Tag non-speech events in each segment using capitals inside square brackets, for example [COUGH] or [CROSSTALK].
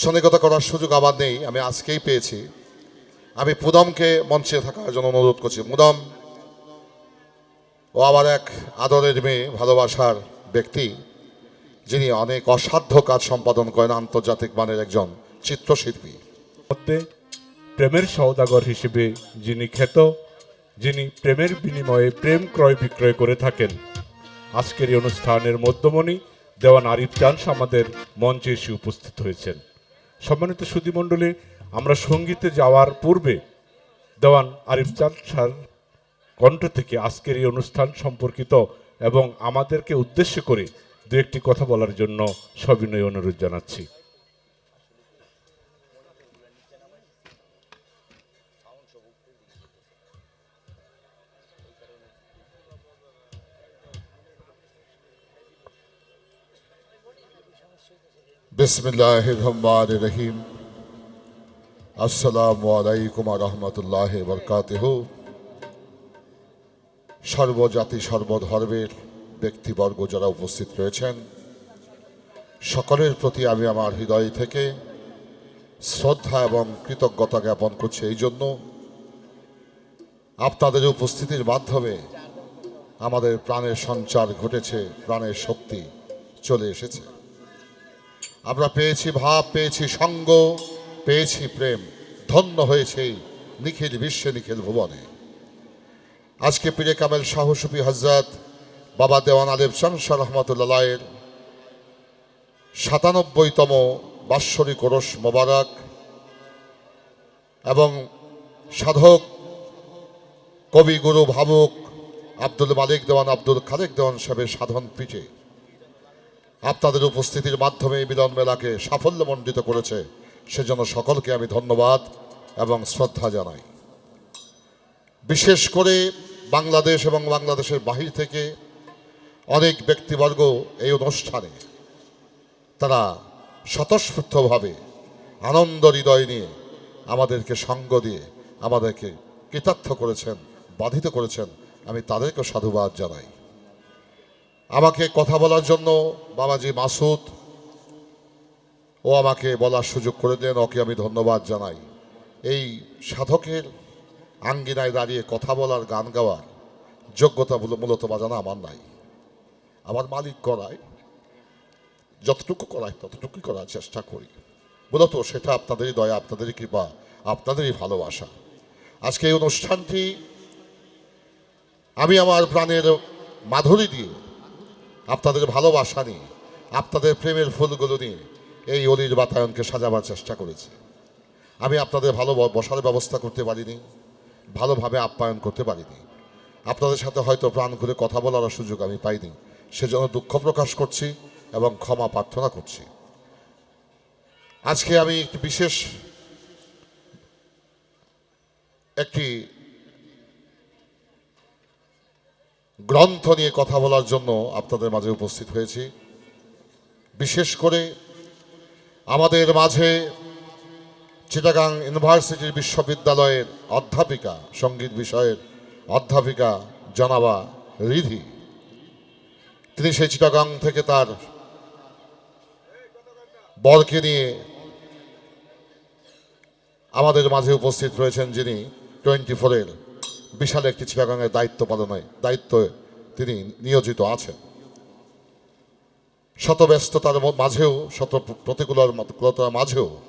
আনুষ্ঠানিকতা করার সুযোগ আবার নেই, আমি আজকেই পেয়েছি। আমি পুদমকে মঞ্চে থাকার জন্য অনুরোধ করছি। মুদম ও আবার এক আদরের মেয়ে, ভালোবাসার ব্যক্তি, যিনি অনেক অসাধ্য কাজ সম্পাদন করেন, আন্তর্জাতিক মানের একজন চিত্রশিল্পী। প্রেমের সওদাগর হিসেবে যিনি খ্যাত, যিনি প্রেমের বিনিময়ে প্রেম ক্রয় বিক্রয় করে থাকেন। আজকের এই অনুষ্ঠানের মধ্যমণি দেওয়ান আরিফ চান্স আমাদের মঞ্চে এসে উপস্থিত হয়েছেন। সম্মানিত সুদীমণ্ডলে আমরা সঙ্গীতে যাওয়ার পূর্বে দেওয়ান আরিফ চাঁদ সার কণ্ঠ থেকে আজকের এই অনুষ্ঠান সম্পর্কিত এবং আমাদেরকে উদ্দেশ্য করে দু একটি কথা বলার জন্য সবিনয় অনুরোধ জানাচ্ছি। বিসমিল্লাহ রহমান রহিম আসসালামু আলাইকুম রহমতুল্লাহ বরকাতেহ। সর্বজাতি সর্বধর্মের ব্যক্তিবর্গ যারা উপস্থিত রয়েছেন, সকলের প্রতি আমি আমার হৃদয় থেকে শ্রদ্ধা এবং কৃতজ্ঞতা জ্ঞাপন করছি। এই জন্য আপনাদের উপস্থিতির মাধ্যমে আমাদের প্রাণের সঞ্চার ঘটেছে, প্রাণের শক্তি চলে এসেছে। আমরা পেয়েছি ভাব, পেয়েছি সঙ্গ, পেয়েছি প্রেম, ধন্য হয়েছে নিখিল বিশ্বে নিখিল ভুবনে। আজকে পীরে কামেল সাহসুফি হজরত বাবা দেওয়ান আলেব শামসা রহমতুল্লাহের সাতানব্বইতম বাৎসরিক ওরস মোবারক এবং সাধক কবি গুরু ভাবুক আব্দুল মালিক দেওয়ান আব্দুল খালেক দেওয়ান সাহেবের সাধন পিঠে আপনাদের উপস্থিতির মাধ্যমে এই মিলন মেলাকে সাফল্যমণ্ডিত করেছে। সেজন্য সকলকে আমি ধন্যবাদ এবং শ্রদ্ধা জানাই। বিশেষ করে বাংলাদেশ এবং বাংলাদেশের বাহির থেকে অনেক ব্যক্তিবর্গ এই অনুষ্ঠানে তারা স্বতঃস্ফূর্তভাবে আনন্দ, হৃদয় নিয়ে আমাদেরকে সঙ্গ দিয়ে আমাদেরকে কৃতার্থ করেছেন, বাধিত করেছেন। আমি তাদেরকে সাধুবাদ জানাই। আমাকে কথা বলার জন্য, বাবাজি মাসুদ, ও আমাকে বলার সুযোগ করে দেন, ওকে আমি ধন্যবাদ জানাই। এই সাধকের আঙ্গিনায় দাঁড়িয়ে কথা বলার, গান গাওয়ার যোগ্যতা মূল- মূলত বাজানো আমার নাই। আমার মালিক করায়, যতটুকু করায় ততটুকুই করার চেষ্টা করি। মূলত সেটা আপনাদেরই দয়া, আপনাদেরই কৃপা, আপনাদেরই ভালোবাসা। আজকে এই অনুষ্ঠানটি আমি আমার প্রাণের মাধুরী দিয়ে আপনাদের ভালোবাসা নিয়ে, আপনাদের প্রেমের ফুলগুলো নিয়ে এই অলির বাতায়নকে সাজাবার চেষ্টা করেছি। আমি আপনাদের ভালো বসার ব্যবস্থা করতে পারিনি, ভালোভাবে আপ্যায়ন করতে পারিনি। আপনাদের সাথে হয়তো প্রাণ খুলে কথা বলার সুযোগ আমি পাইনি, সেজন্য দুঃখ প্রকাশ করছি এবং ক্ষমা প্রার্থনা করছি। আজকে আমি একটি বিশেষ একটি গ্রন্থ নিয়ে কথা বলার জন্য আপনাদের মাঝে উপস্থিত হয়েছি। বিশেষ করে আমাদের মাঝে চিটাগাং ইউনিভার্সিটির বিশ্ববিদ্যালয়ের অধ্যাপিকা, সংগীত বিষয়ের অধ্যাপিকা জনাবা রিধি। তিনি সেই চিটাগাং থেকে তার বরকে নিয়ে আমাদের মাঝে উপস্থিত রয়েছেন যিনি টোয়েন্টি ফোরের বিশাল একটি চিটাগাংয়ের দায়িত্ব পালনে, দায়িত্ব তিনি নিয়োজিত আছেন। শত ব্যস্ততার মাঝেও, শত প্রতিকূলতার মাঝেও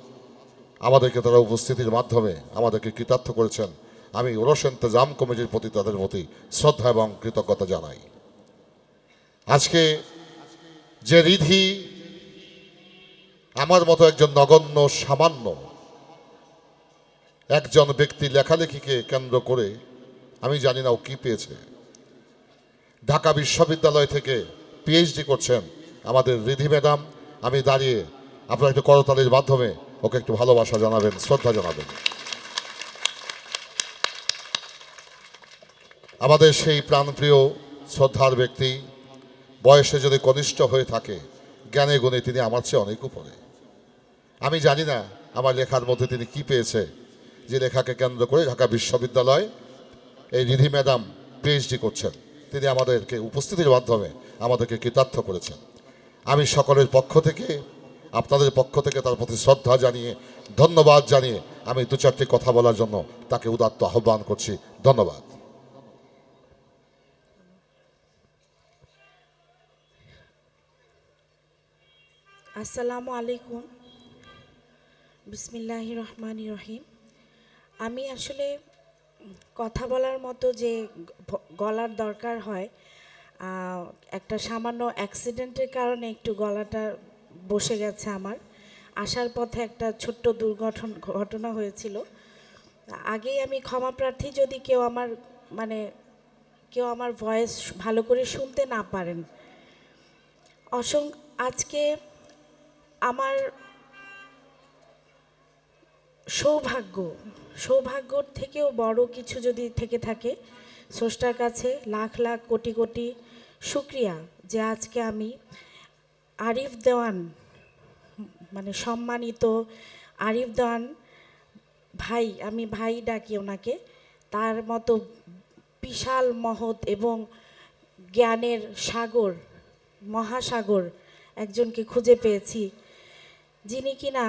আমাদেরকে তারা উপস্থিতির মাধ্যমে আমাদেরকে কৃতার্থ করেছেন। আমি ওরস ইন্তজাম কমিটির প্রতি তাদের প্রতি শ্রদ্ধা এবং কৃতজ্ঞতা জানাই। আজকে যে রিধি আমার মতো একজন নগণ্য, সামান্য একজন ব্যক্তি লেখালেখিকে কেন্দ্র করে আমি জানি না ও কি পেয়েছে। ঢাকা বিশ্ববিদ্যালয় থেকে পিএইচডি করছেন আমাদের রিধি ম্যাডাম। আমি দাঁড়িয়ে আপনারা একটু করতালির মাধ্যমে ওকে একটু ভালোবাসা জানাবেন, শ্রদ্ধা জানাবেন। আমাদের সেই প্রাণপ্রিয়, শ্রদ্ধার ব্যক্তি, বয়সে যদি কনিষ্ঠ হয়ে থাকে, জ্ঞানে গুণে তিনি আমার চেয়ে অনেক উপরে। আমি জানি না আমার লেখার মধ্যে তিনি কি পেয়েছে, যে লেখাকে কেন্দ্র করে ঢাকা বিশ্ববিদ্যালয় এই রিধি ম্যাডাম পিএইচডি করছেন। তিনি আমাদেরকে উপস্থিতির মাধ্যমে আমাদেরকে কৃতার্থ করেছেন। আমি সকলের পক্ষ থেকে, আপনাদের পক্ষ থেকে তার প্রতি শ্রদ্ধা জানিয়ে, ধন্যবাদ জানিয়ে আমি দু চারটি কথা বলার জন্য তাকে উদাত্ত আহ্বান করছি। ধন্যবাদ। আসসালামু আলাইকুম। বিসমিল্লাহ রহমান রহিম। আমি আসলে কথা বলার মতো যে গলার দরকার হয় একটা সামান্য অ্যাক্সিডেন্টের কারণে একটু গলাটা বসে গেছে আমার। আসার পথে একটা ছোট্ট দুর্ঘটন, ঘটনা হয়েছিল। আগেই আমি ক্ষমা প্রার্থী যদি কেউ আমার মানে কেউ আমার ভয়েস ভালো করে শুনতে না পারেন। অসং, আজকে আমার সৌভাগ্য, সৌভাগ্যর থেকেও বড় কিছু যদি থেকে থাকে, স্রষ্টার কাছে লাখ লাখ কোটি কোটি শুক্রিয়া যে আজকে আমি আরিফ দেওয়ান মানে সম্মানিত আরিফ দেওয়ান ভাই, আমি ভাই ডাকি ওনাকে, তার মতো বিশাল মহৎ এবং জ্ঞানের সাগর, মহাসাগর একজনকে খুঁজে পেয়েছি, যিনি কিনা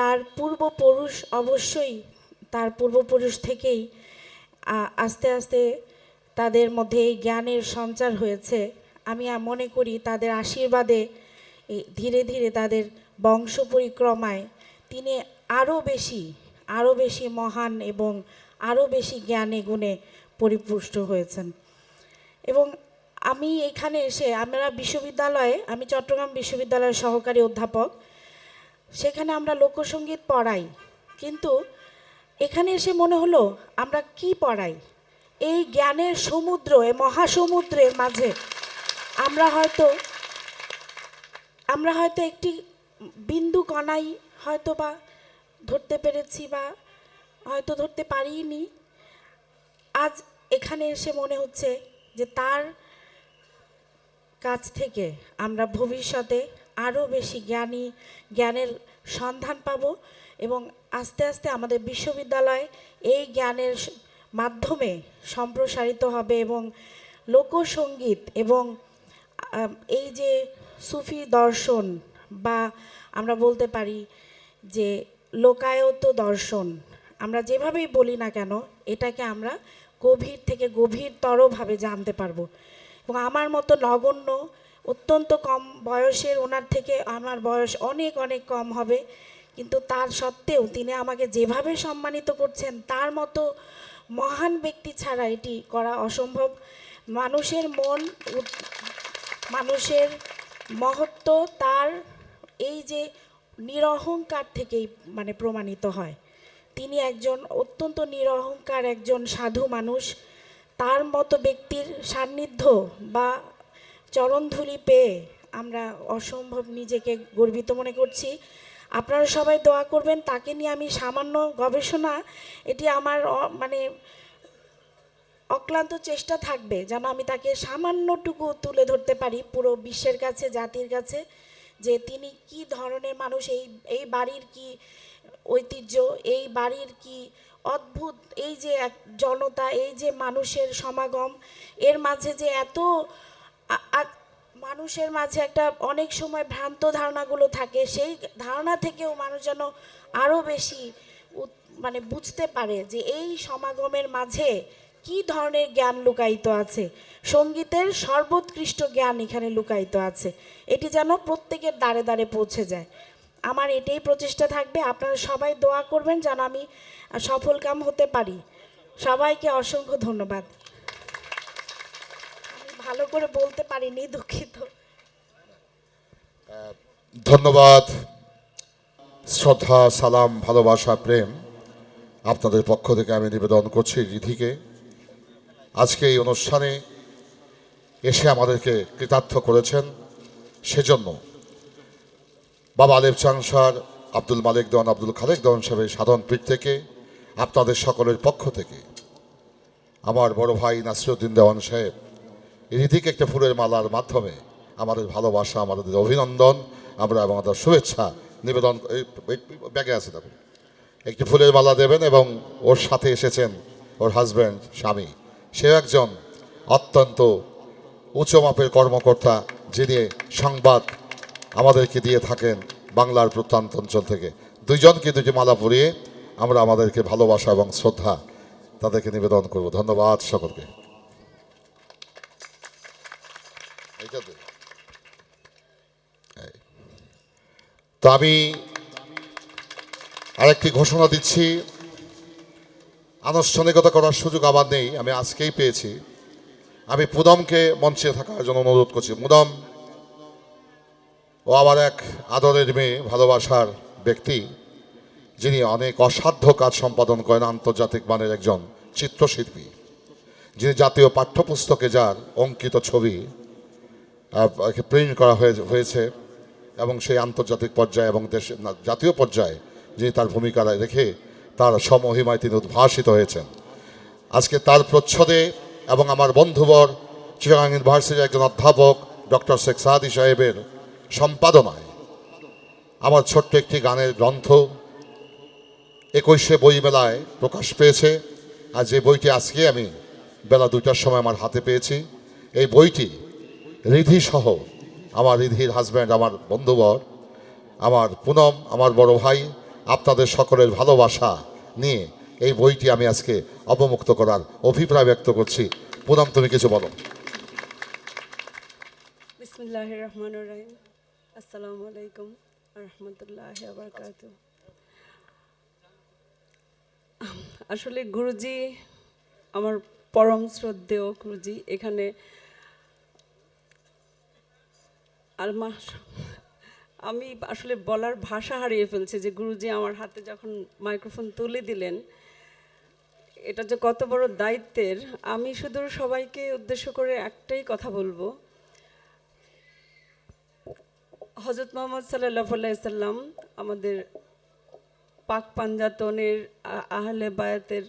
তার পূর্বপুরুষ অবশ্যই, তার পূর্বপুরুষ থেকেই আস্তে আস্তে তাদের মধ্যে এই জ্ঞানের সঞ্চার হয়েছে। আমি মনে করি তাদের আশীর্বাদে ধীরে ধীরে তাদের বংশ পরিক্রমায় তিনি আরও বেশি আরও বেশি মহান এবং আরও বেশি জ্ঞানে গুণে পরিপুষ্ট হয়েছেন। এবং আমি এখানে এসে, আমরা বিশ্ববিদ্যালয়ে, আমি চট্টগ্রাম বিশ্ববিদ্যালয়ের সহকারী অধ্যাপক সেখানে আমরা লোকসঙ্গীত পড়াই। কিন্তু এখানে এসে মনে হলো, আমরা কি পড়াই? এই জ্ঞানের সমুদ্র, এই মহাসমুদ্রের মাঝে আমরা হয়তো আমরা হয়তো একটি বিন্দু কণাই হয়তো বা ধরতে পেরেছি বা হয়তো ধরতে পারিনি। আজ এখানে এসে মনে হচ্ছে যে তার কাছ থেকে আমরা ভবিষ্যতে আরও বেশি জ্ঞানী, জ্ঞানের সন্ধান পাব এবং আস্তে আস্তে আমাদের বিশ্ববিদ্যালয় এই জ্ঞানের মাধ্যমে সম্প্রসারিত হবে এবং লোকসঙ্গীত এবং এই যে সুফি দর্শন বা আমরা বলতে পারি যে লোকায়ত দর্শন, আমরা যেভাবেই বলি না কেন এটাকে আমরা গভীর থেকে গভীরতরভাবে জানতে পারব। এবং আমার মতো নগণ্য অত্যন্ত কম বয়সের ওনার থেকে আমার বয়স অনেক অনেক কম হবে। কিন্তু তার সত্ত্বেও তিনি আমাকে যেভাবে সম্মানিত করছেন, তার মতো মহান ব্যক্তি ছাড়া এটি করা অসম্ভব। মানুষের মন মানুষের মহত্ব তার এই যে নিরহংকার থেকেই মানে প্রমাণিত হয়। তিনি একজন অত্যন্ত নিরহংকার একজন সাধু মানুষ। তার মতো ব্যক্তির সান্নিধ্য বা চরণধুলি পেয়ে আমরা অসম্ভব নিজেকে গর্বিত মনে করছি। আপনারা সবাই দোয়া করবেন, তাকে নিয়ে আমি সামান্য গবেষণা, এটি আমার মানে অক্লান্ত চেষ্টা থাকবে যেন আমি তাকে সামান্যটুকু তুলে ধরতে পারি পুরো বিশ্বের কাছে, জাতির কাছে, যে তিনি কি ধরনের মানুষ, এই এই বাড়ির কি ঐতিহ্য, এই বাড়ির কি অদ্ভুত, এই যে এক জনতা, এই যে মানুষের সমাগম, এর মাঝে যে এত মানুষের মাঝে একটা অনেক সময় ভ্রান্ত ধারণাগুলো থাকে। সেই ধারণা থেকেও মানুষ যেন আরও বেশি মানে বুঝতে পারে যে এই সমাগমের মাঝে কি ধরনের জ্ঞান লুকায়িত আছে। সঙ্গীতের সর্বোৎকৃষ্ট জ্ঞান এখানে লুকায়িত আছে। এটি যেন প্রত্যেকের দ্বারে দ্বারে পৌঁছে যায়। আমার এটাই প্রচেষ্টা থাকবে। আপনারা সবাই দোয়া করবেন যেন আমি সফলকাম হতে পারি। সবাইকে অসংখ্য ধন্যবাদ। ভালো করে বলতে পারিনি, দুঃখিত। ধন্যবাদ, শ্রদ্ধা, সালাম, ভালোবাসা, প্রেম আপনাদের পক্ষ থেকে আমি নিবেদন করছি রিধিকে। আজকে এই অনুষ্ঠানে এসে আমাদেরকে কৃতার্থ করেছেন, সেজন্য বাবা আলেপ চাংসার আব্দুল মালিক দেওয়ান আব্দুল খালেক দেওয়ান সাহেবের সাধন পীঠ থেকে, আপনাদের সকলের পক্ষ থেকে আমার বড় ভাই নাসিরুদ্দিন দেওয়ান সাহেব রিধিকে একটা ফুলের মালার মাধ্যমে আমাদের ভালোবাসা, আমাদের অভিনন্দন, আমরা এবং আমাদের শুভেচ্ছা নিবেদন ব্যাগে আছে দেখুন। একটি ফুলের মালা দেবেন এবং ওর সাথে এসেছেন ওর হাজব্যান্ড স্বামী। সেও একজন অত্যন্ত উচ্চ মাপের কর্মকর্তা যিনি সংবাদ আমাদেরকে দিয়ে থাকেন বাংলার প্রত্যন্ত অঞ্চল থেকে। দুইজনকে দুটি মালা পরিয়ে আমরা আমাদেরকে ভালোবাসা এবং শ্রদ্ধা তাদেরকে নিবেদন করব। ধন্যবাদ সকলকে। তো আমি আরেকটি ঘোষণা দিচ্ছি। আনুষ্ঠানিকতা করার সুযোগ আমার নেই, আমি আজকেই পেয়েছি। আমি পুদমকে মঞ্চে থাকার জন্য অনুরোধ করছি। মুদম ও আমার এক আদরের মেয়ে, ভালোবাসার ব্যক্তি, যিনি অনেক অসাধ্য কাজ সম্পাদন করেন, আন্তর্জাতিক মানের একজন চিত্রশিল্পী। যিনি জাতীয় পাঠ্যপুস্তকে যার অঙ্কিত ছবি প্রিন্ট করা হয়ে- হয়েছে এবং সেই আন্তর্জাতিক পর্যায়ে এবং দেশ জাতীয় পর্যায়ে যিনি তার ভূমিকা রেখে তার সমহিমায় তিনি উদ্ভাসিত হয়েছেন। আজকে তার প্রচ্ছদে এবং আমার বন্ধুবর চিরাং ইউনিভার্সিটির একজন অধ্যাপক ডক্টর শেখ সাদি সাহেবের সম্পাদনায় আমার ছোট্ট একটি গানের গ্রন্থ একুশে বই মেলায় প্রকাশ পেয়েছে। আর যে বইটি আজকে আমি বেলা দুইটার সময় আমার হাতে পেয়েছি, এই বইটি রিধি সহ আমার রিধির হাজব্যান্ড আমার বন্ধুবর, আমার পুনম, আমার বড় ভাই, আপনাদের সকলের ভালোবাসা নিয়ে এই বইটি আমি আজকে অবমুক্ত করার অভিপ্রায় ব্যক্ত করছি। পুনম, তুমি কিছু বলো। রহমান রহিম। আসসালামু আলাইকুম আসলে গুরুজি, আমার পরম শ্রদ্ধেয় গুরুজি, এখানে আলমা আমি আসলে বলার ভাষা হারিয়ে ফেলছি যে গুরুজি আমার হাতে যখন মাইক্রোফোন তুলে দিলেন, এটা যে কত বড় দায়িত্বের। আমি শুধু সবাইকে উদ্দেশ্য করে একটাই কথা বলব। হজরত মোহাম্মদ সাল্লাহ আমাদের পাক পাঞ্জাতনের আহলে বায়াতের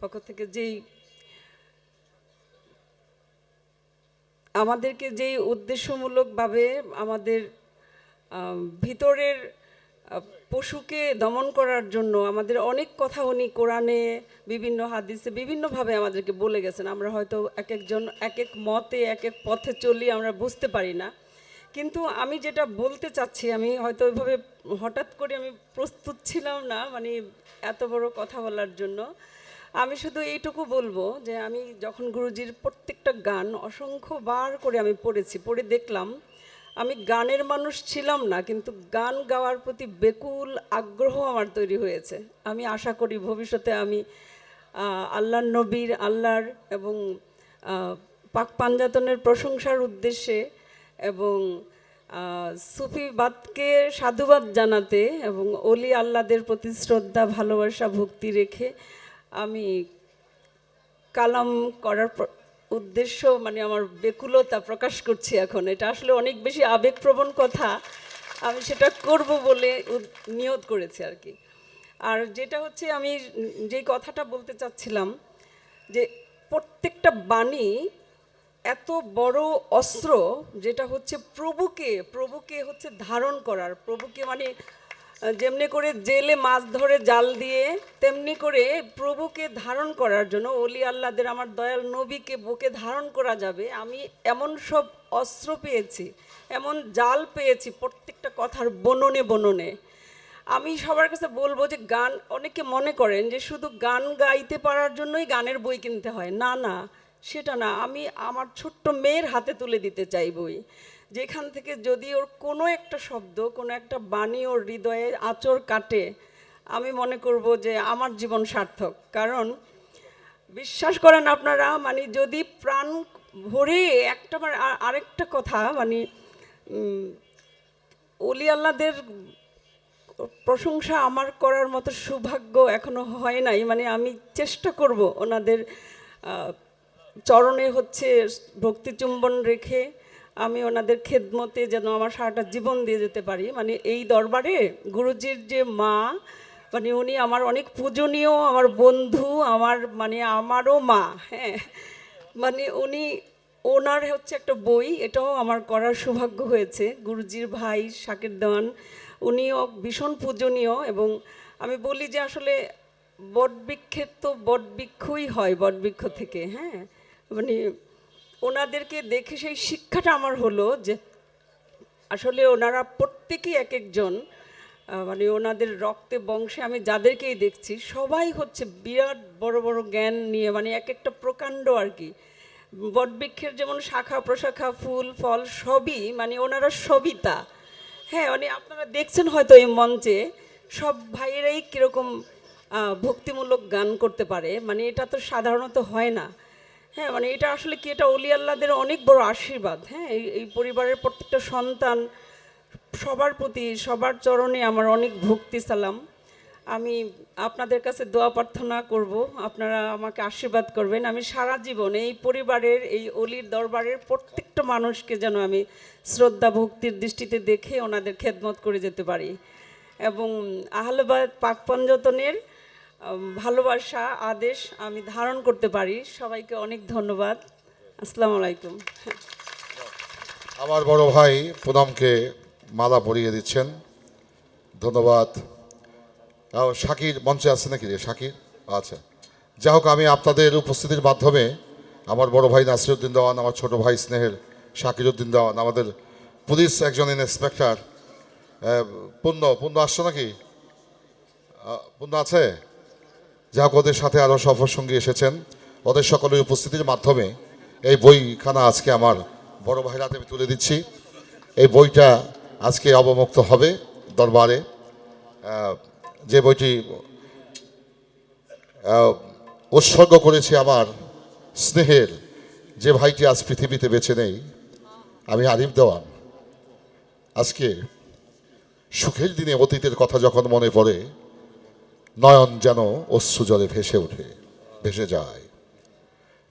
পক্ষ থেকে যেই আমাদেরকে যেই উদ্দেশ্যমূলকভাবে আমাদের ভিতরের পশুকে দমন করার জন্য আমাদের অনেক কথা উনি কোরআনে, বিভিন্ন হাদিসে, বিভিন্নভাবে আমাদেরকে বলে গেছেন। আমরা হয়তো এক একজন, এক এক মতে, এক এক পথে চলি, আমরা বুঝতে পারি না। কিন্তু আমি যেটা বলতে চাচ্ছি, আমি হয়তো ওইভাবে হঠাৎ করে আমি প্রস্তুত ছিলাম না মানে এত বড় কথা বলার জন্য। আমি শুধু এইটুকু বলব যে আমি যখন গুরুজির প্রত্যেকটা গান অসংখ্যবার করে আমি পড়েছি পড়ে দেখলাম আমি গানের মানুষ ছিলাম না কিন্তু গান গাওয়ার প্রতি বেকুল আগ্রহ আমার তৈরি হয়েছে। আমি আশা করি ভবিষ্যতে আমি আহ, আল্লাহর নবীর আল্লাহর এবং পাক পাঞ্জাতনের প্রশংসার উদ্দেশ্যে এবং সুফিবাদকে সাধুবাদ জানাতে এবং অলি আল্লাদের প্রতি শ্রদ্ধা ভালোবাসা ভক্তি রেখে আমি কালাম করার উদ্দেশ্য মানে আমার বেকুলতা প্রকাশ করছি এখন। এটা আসলে অনেক বেশি আবেগপ্রবণ কথা। আমি সেটা করব বলে নিয়ত করেছি আর কি। আর যেটা হচ্ছে, আমি যে কথাটা বলতে চাচ্ছিলাম, যে প্রত্যেকটা বাণী এত বড় অস্ত্র, যেটা হচ্ছে প্রভুকে প্রভুকে হচ্ছে ধারণ করার। প্রভুকে মানে যেমনি করে জেলে মাছ ধরে জাল দিয়ে, তেমনি করে প্রভুকে ধারণ করার জন্য অলি আল্লাদের আমার দয়াল নবীকে বুকে ধারণ করা যাবে। আমি এমন সব অস্ত্র পেয়েছি, এমন জাল পেয়েছি প্রত্যেকটা কথার বননে বননে। আমি সবার কাছে বলব যে গান, অনেকে মনে করেন যে শুধু গান গাইতে পারার জন্যই গানের বই কিনতে হয়। না না, সেটা না। আমি আমার ছোট্ট মেয়ের হাতে তুলে দিতে চাই বই। যেখান থেকে যদি ওর কোনো একটা শব্দ, কোনো একটা বাণী ওর হৃদয়ে আঁচড় কাটে, আমি মনে করব যে আমার জীবন সার্থক। কারণ বিশ্বাস করেন আপনারা মানে যদি প্রাণ ভরে একটা বার আরেকটা কথা মানে অলি আল্লাদের প্রশংসা আমার করার মতো সৌভাগ্য এখনও হয় নাই। মানে আমি চেষ্টা করব ওনাদের চরণে হচ্ছে ভক্তিচুম্বন রেখে আমি ওনাদের খেদমতে যেন আমার সারাটা জীবন দিয়ে যেতে পারি। মানে এই দরবারে গুরুজির যে মা মানে উনি আমার অনেক পূজনীয়, আমার বন্ধু, আমার মানে আমারও মা হ্যাঁ। মানে উনি, ওনার হচ্ছে একটা বই, এটাও আমার করার সৌভাগ্য হয়েছে। গুরুজির ভাই শাকের দেওয়ান উনিও ভীষণ পূজনীয় এবং আমি বলি যে আসলে বটবৃক্ষের তো বটবৃক্ষই হয় বট বটবৃক্ষ থেকে হ্যাঁ। মানে ওনাদেরকে দেখে সেই শিক্ষাটা আমার হলো যে আসলে ওনারা প্রত্যেকেই এক একজন মানে ওনাদের রক্তে, বংশে আমি যাদেরকেই দেখছি, সবাই হচ্ছে বিরাট বড় বড় জ্ঞান নিয়ে মানে এক একটা প্রকাণ্ড আর কি। বটবৃক্ষের যেমন শাখা, প্রশাখা, ফুল, ফল, সবই মানে ওনারা সবিতা। হ্যাঁ মানে আপনারা দেখছেন হয়তো এই মঞ্চে, সব ভাইয়েরাই কীরকম ভক্তিমূলক গান করতে পারে মানে এটা তো সাধারণত হয় না। হ্যাঁ মানে এটা আসলে কি, এটা অলি আল্লাদের অনেক বড় আশীর্বাদ। হ্যাঁ এই পরিবারের প্রত্যেকটা সন্তান সবার প্রতি, সবার চরণে আমার অনেক ভক্তি, সালাম। আমি আপনাদের কাছে দোয়া প্রার্থনা করব, আপনারা আমাকে আশীর্বাদ করবেন। আমি সারা জীবন এই পরিবারের, এই অলির দরবারের প্রত্যেকটা মানুষকে যেন আমি শ্রদ্ধা, ভক্তির দৃষ্টিতে দেখে ওনাদের খেদমত করে যেতে পারি। এবং আহলবাদ পাক পঞ্জতনের ভালোবাসা, আদেশ আমি ধারণ করতে পারি। সবাইকে অনেক ধন্যবাদ। আসসালামু আলাইকুম। আমার বড় ভাই পুনমকে মালা পরিয়ে দিচ্ছেন। ধন্যবাদ। শাকির মঞ্চে আছে নাকি শাকির? আচ্ছা। যাই হোক, আমি আপনাদের উপস্থিতির মাধ্যমে আমার বড় ভাই নাসিরুদ্দিন দেওয়ান, আমার ছোট ভাই স্নেহের শাকির উদ্দিন দেওয়ান, আমাদের পুলিশ একজন ইন্সপেক্টর। পূর্ণ পূর্ণ আসছো নাকি? পূর্ণ আছে? যা হোক ওদের সাথে আরও সফর সঙ্গী এসেছেন। ওদের সকলের উপস্থিতির মাধ্যমে এই বইখানা আজকে আমার বড় ভাইয়ের হাতে আমি তুলে দিচ্ছি। এই বইটা আজকে অবমুক্ত হবে দরবারে। যে বইটি উৎসর্গ করেছি আমার স্নেহের যে ভাইটি আজ পৃথিবীতে বেছে নেই, আমি আরিফ দেওয়ান। আজকে সুখের দিনে অতীতের কথা যখন মনে পড়ে নয়ন যেন অশ্রু জলে ভেসে ওঠে, ভেসে যায়।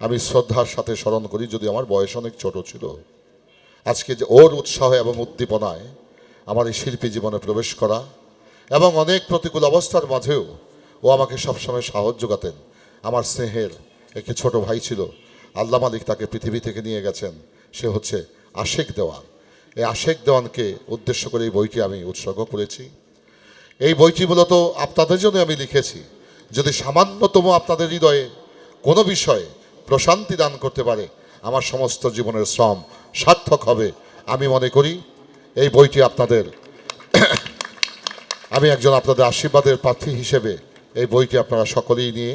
আমি শ্রদ্ধার সাথে স্মরণ করি, যদি আমার বয়স অনেক ছোট ছিল, আজকে যে ওর উৎসাহ এবং উদ্দীপনায় আমার এই শিল্পী জীবনে প্রবেশ করা এবং অনেক প্রতিকূল অবস্থার মাঝেও ও আমাকে সবসময় সাহস যোগাতেন। আমার স্নেহের একটি ছোট ভাই ছিল, আল্লাহ মালিক তাকে পৃথিবী থেকে নিয়ে গেছেন, সে হচ্ছে আশেক দেওয়ান। এই আশেক দেওয়ানকে উদ্দেশ্য করে এই বইটি আমি উৎসর্গ করেছি। এই বইটি মূলত আপনাদের জন্য আমি লিখেছি। যদি সামান্যতম আপনাদের হৃদয়ে কোনো বিষয়ে প্রশান্তি দান করতে পারে, আমার সমস্ত জীবনের শ্রম সার্থক হবে, আমি মনে করি এই বইটি আপনাদের [COUGHS] আমি একজন আপনাদের আশীর্বাদের প্রার্থী হিসেবে এই বইটি আপনারা সকলেই নিয়ে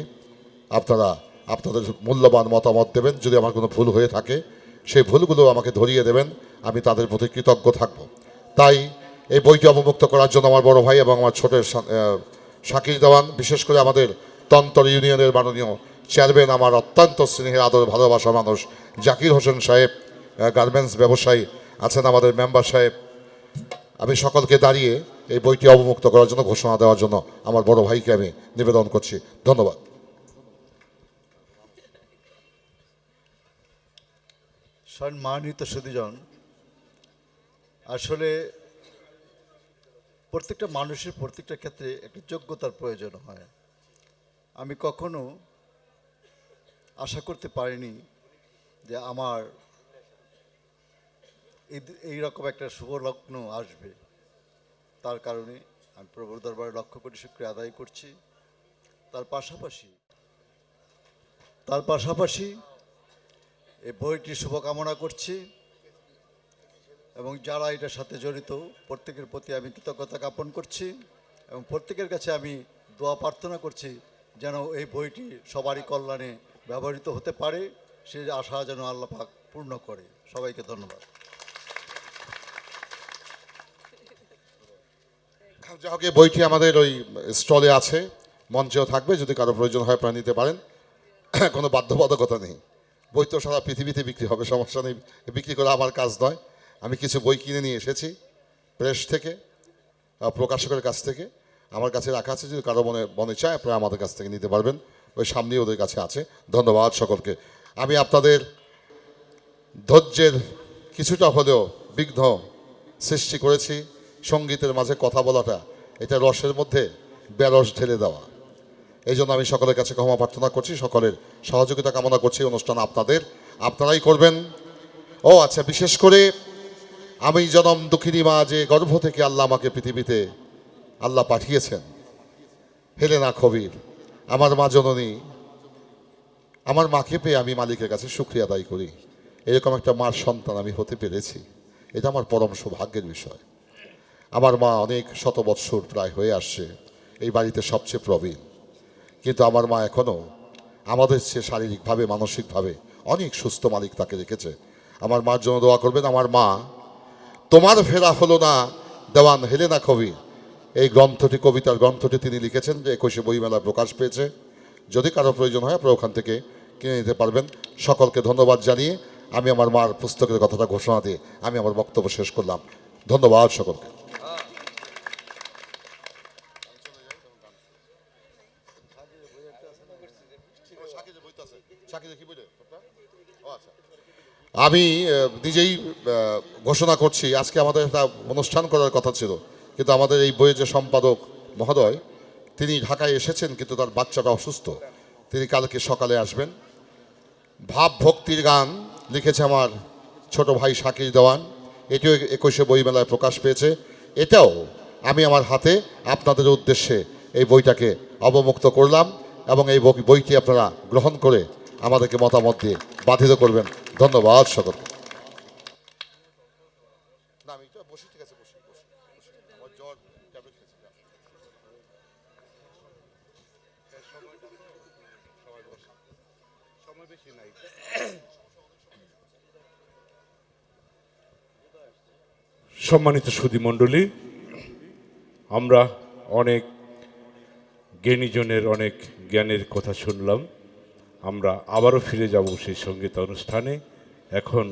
আপনারা আপনাদের মূল্যবান মতামত দেবেন। যদি আমার কোনো ভুল হয়ে থাকে, সেই ভুলগুলো আমাকে ধরিয়ে দেবেন, আমি তাদের প্রতি কৃতজ্ঞ থাকব। তাই এই বইটি অবমুক্ত করার জন্য আমার বড় ভাই এবং আমার ছোটের শাকির দেওয়ান, বিশেষ করে আমাদের তন্তর ইউনিয়নের মাননীয় চেয়ারম্যান, আমার অত্যন্ত স্নেহের, আদর, ভালোবাসা মানুষ জাকির হোসেন সাহেব গার্মেন্টস ব্যবসায়ী আছেন আমাদের মেম্বার সাহেব। আমি সকলকে দাঁড়িয়ে এই বইটি অবমুক্ত করার জন্য ঘোষণা দেওয়ার জন্য আমার বড় ভাইকে আমি নিবেদন করছি। ধন্যবাদ। সম্মানিত সুদীজন আসলে প্রত্যেকটা মানুষের প্রত্যেকটা ক্ষেত্রে একটা যোগ্যতার প্রয়োজন হয়। আমি কখনো আশা করতে পারিনি যে আমার এই- রকম একটা শুভ লগ্ন আসবে। তার কারণে আমি প্রভুর দরবারে লক্ষ্য করে, শুক্রিয়া আদায় করছি। তার পাশাপাশি তার পাশাপাশি এই বইটির শুভকামনা করছি। এবং যারা এটার সাথে জড়িত, প্রত্যেকের প্রতি আমি কৃতজ্ঞতা জ্ঞাপন করছি এবং প্রত্যেকের কাছে আমি দোয়া প্রার্থনা করছি যেন এই বইটি সবারই কল্যাণে ব্যবহৃত হতে পারে। সে আশা যেন আল্লাহ পাক পূর্ণ করে। সবাইকে ধন্যবাদ। যাই হোক, এই বইটি আমাদের ওই স্টলে আছে। মঞ্চেও থাকবে, যদি কারও প্রয়োজন হয় আপনারা নিতে পারেন। [COUGHS] কোনো বাধ্যবাধকতা নেই। বই তো সারা পৃথিবীতে বিক্রি হবে, সমস্যা নেই। বিক্রি করা আমার কাজ নয়। আমি কিছু বই কিনে নিয়ে এসেছি, প্রেস থেকে প্রকাশকের কাছ থেকে। আমার কাছে রাখা আছে, যদি কারও মনে মনে চায়, আপনারা আমাদের কাছ থেকে নিতে পারবেন। ওই সামনেই ওদের কাছে আছে। ধন্যবাদ সকলকে। আমি আপনাদের ধৈর্যের কিছুটা হলেও বিঘ্ন সৃষ্টি করেছি সঙ্গীতের মাঝে কথা বলাটা। এটা রসের মধ্যে বেরস ঢেলে দেওয়া। এই জন্য আমি সকলের কাছে ক্ষমা প্রার্থনা করছি, সকলের সহযোগিতা কামনা করছি অনুষ্ঠান আপনাদের। আপনারাই করবেন। ও আচ্ছা বিশেষ করে আমি জনম দুঃখিনী মা যে গর্ভ থেকে আল্লাহ আমাকে পৃথিবীতে আল্লাহ পাঠিয়েছেন। হেলেনা কবির, আমার মা জননী, আমার মাকে পেয়ে আমি মালিকের কাছে সুক্রিয়া আদায় করি। এরকম একটা মার সন্তান আমি হতে পেরেছি। এটা আমার পরম সৌভাগ্যের বিষয়। আমার মা অনেক শত বৎসর প্রায় হয়ে আসছে, এই বাড়িতে সবচেয়ে প্রবীণ। কিন্তু আমার মা এখনও আমাদের চেয়ে শারীরিকভাবে, মানসিকভাবে অনেক সুস্থ মালিক তাকে রেখেছে। আমার মার জন্য দোয়া করবেন, আমার মা তোমার ফেরা হলো না, দেওয়ান হেলেনা কবি। এই গ্রন্থটি, কবিতার গ্রন্থটি তিনি লিখেছেন যে একুশে বইমেলায় প্রকাশ পেয়েছে। যদি কারও প্রয়োজন হয়, আপনারা ওখান থেকে কিনে নিতে পারবেন। সকলকে ধন্যবাদ জানিয়ে আমি আমার মার পুস্তকের কথাটা ঘোষণা দিয়ে আমি আমার বক্তব্য শেষ করলাম। ধন্যবাদ সকলকে। আমি নিজেই ঘোষণা করছি, আজকে আমাদের একটা অনুষ্ঠান করার কথা ছিল। কিন্তু আমাদের এই বইয়ের যে সম্পাদক মহোদয়, তিনি ঢাকায় এসেছেন, কিন্তু তার বাচ্চাটা অসুস্থ। তিনি কালকে সকালে আসবেন। ভাব ভক্তির গান লিখেছে আমার ছোট ভাই শাকির দেওয়ান। এটিও একুশে বইমেলায় প্রকাশ পেয়েছে। এটাও আমি আমার হাতে আপনাদের উদ্দেশ্যে এই বইটাকে অবমুক্ত করলাম এবং এই বইটি আপনারা গ্রহণ করে আমাদেরকে মতামত দিয়ে বাধিত করবেন। ধন্যবাদ সকলকে সম্মানিত সুধী মণ্ডলী আমরা অনেক জ্ঞানীজনের অনেক জ্ঞানের কথা শুনলাম। আমরা আবারও ফিরে যাব সেই সংগীত অনুষ্ঠানে। এখন